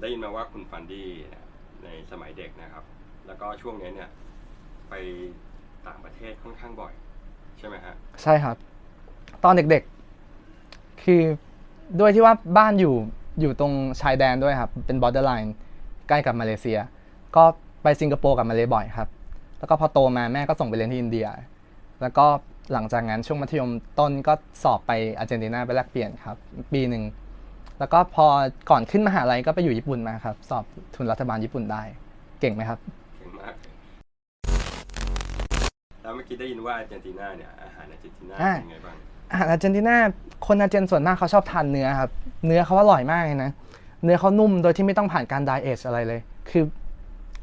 ได้ยินมาว่าคุณฟันดี้ในสมัยเด็กนะครับ แล้วก็ช่วงนี้เนี่ย ไปต่างประเทศค่อนข้างบ่อย ใช่ไหมฮะใช่ครับ ตอนเด็กๆ คือด้วยที่ว่าบ้านอยู่อยู่ตรงชายแดนด้วยครับ เป็น borderline ใกล้กับมาเลเซีย ก็ไปสิงคโปร์กับมาเลบ่อยครับ แล้วก็พอโตมาแม่ก็ส่งไปเรียนที่อินเดีย แล้วก็หลังจากนั้นช่วงมัธยมต้นก็สอบไปอาร์เจนตินาไปแลกเปลี่ยนครับ ปีหนึ่ง แล้วก็พอก่อนขึ้นมหาลัยก็ไปอยู่ญี่ปุ่นมาครับ สอบทุนรัฐบาลญี่ปุ่นได้ เก่งไหมครับ เก่งมากเลยแล้วเมื่อกี้ได้ยินว่าอาร์เจนตินาเนี่ยอาหารอาร์เจนตินาอ่าเป็นไงบ้างอาหารอาร์เจนตินาคนอาร์เจนส่วนมากเขาชอบทานเนื้อครับ เนื้อเขาอร่อยมากเลยนะ เนื้อเขานุ่มโดยที่ไม่ต้องผ่านการไดเอทอะไรเลย คือ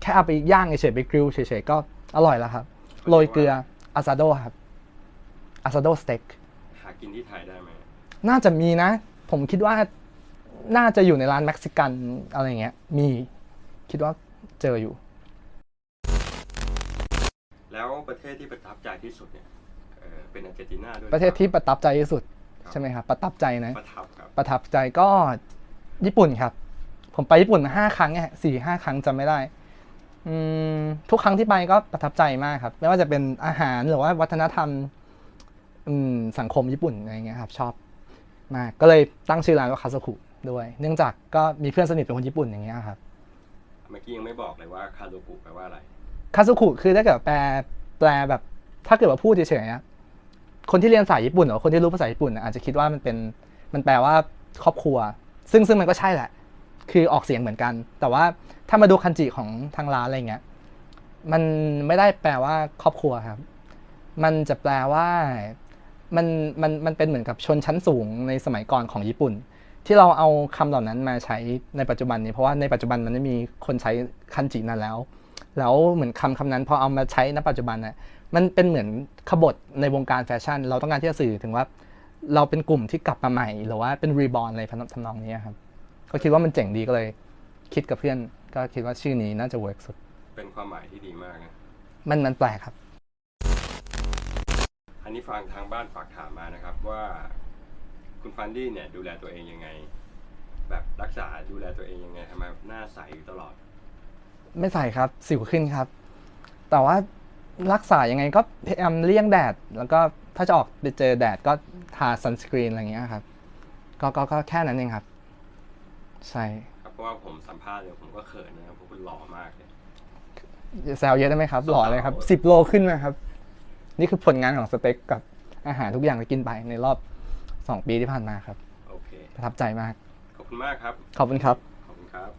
แค่เอาไปย่างเฉยๆไปกริลเฉยๆก็อร่อยแล้วครับ โรยเกลืออาซาโดครับอาซาโดสเต็กหากินที่ไทยได้ไหมน่าจะมีนะ ผมคิดว่า น่าจะอยู่ในร้านเม็กซิกันอะไรอย่างเงี้ย มีคิดว่าเจออยู่ แล้วประเทศที่ประทับใจที่สุดเนี่ยเออเป็นอาร์เจนตินาด้วยประเทศที่ประทับใจที่สุดใช่ไหมครับประทับใจนะ ประทับครับ ประทับใจก็ญี่ปุ่นครับ ผมไปญี่ปุ่นห้าครั้งเนี่ยสี่ห้าครั้งจำไม่ได้อืมทุกครั้งที่ไปก็ประทับใจมากครับ ไม่ว่าจะเป็นอาหารหรือว่าวัฒนธรรมอืมสังคมญี่ปุ่นอะไรเงี้ยครับ ชอบมากก็เลยตั้งชื่อร้านว่าคาซาคุ ด้วย เนื่องจากก็มีเพื่อนสนิทเป็นคนญี่ปุ่นอย่างเงี้ยครับเมื่อกี้ยังไม่บอกเลยว่าคาโดกุแปลว่าอะไรคาซาคุคือถ้าเกิดแปลแปลแบบ ถ้าเกิดว่าพูดเฉยๆอะคนที่เรียนภาษาญี่ปุ่นหรือว่าคนที่รู้ภาษาญี่ปุ่นอะอาจจะคิดว่ามันเป็นมันแปลว่าครอบครัว ซึ่งซึ่งมันก็ใช่แหละ คือออกเสียงเหมือนกัน แต่ว่าถ้ามาดูคันจิของทางร้านอะไรเงี้ยมันไม่ได้แปลว่าครอบครัวครับ มันจะแปลว่ามันมันมันเป็นเหมือนกับชนชั้นสูงในสมัยก่อนของญี่ปุ่น ที่เราเอาคำเหล่านั้นมาใช้ในปัจจุบันนี้เพราะว่าในปัจจุบันมันไม่มีคนใช้คันจินั้นแล้ว แล้วเหมือนคำคำนั้นพอเอามาใช้ณปัจจุบันน่ะมันเป็นเหมือนขบฏในวงการแฟชั่น เราต้องการที่จะสื่อถึงว่าเราเป็นกลุ่มที่กลับมาใหม่ หรือว่าเป็นรีบอ r อะไรทำนองนี้ครับก็คิดว่ามันเจ๋งดีก็เลย คิดกับเพื่อนก็คิดว่าชื่อนี้น่าจะเวิร์กสุด เป็นความหมายที่ดีมากนะมันมันแปลกครับ อันนี้ฟังทางบ้านฝากถามมานะครับว่า คุณฟันดี้เนี่ยดูแลตัวเองยังไง แบบรักษาดูแลตัวเองยังไงทำไมหน้าใสอยู่ตลอด ไม่ใส่ครับสิวขึ้นครับ แต่ว่ารักษายังไงก็พยายามเลี่ยงแดด แล้วก็ถ้าจะออกไปเจอแดดก็ทาซันสกรีนอะไรอย่างเงี้ยครับก็ก็ก็แค่นั้นเองครับ ใช่ครับเพราะว่าผมสัมภาษณ์เนี่ยผมก็เขินนะครับเพราะคุณหล่อมากเลย แซวเยอะได้ไหมครับ หล่อเลยครับสิบโลขึ้นนะครับ นี่คือผลงานของสเต็กกับอาหารทุกอย่างที่กินไปในรอบ สองปีที่ผ่านมาครับ โอเค ประทับใจมาก ขอบคุณมากครับ ขอบคุณครับ ขอบคุณครับ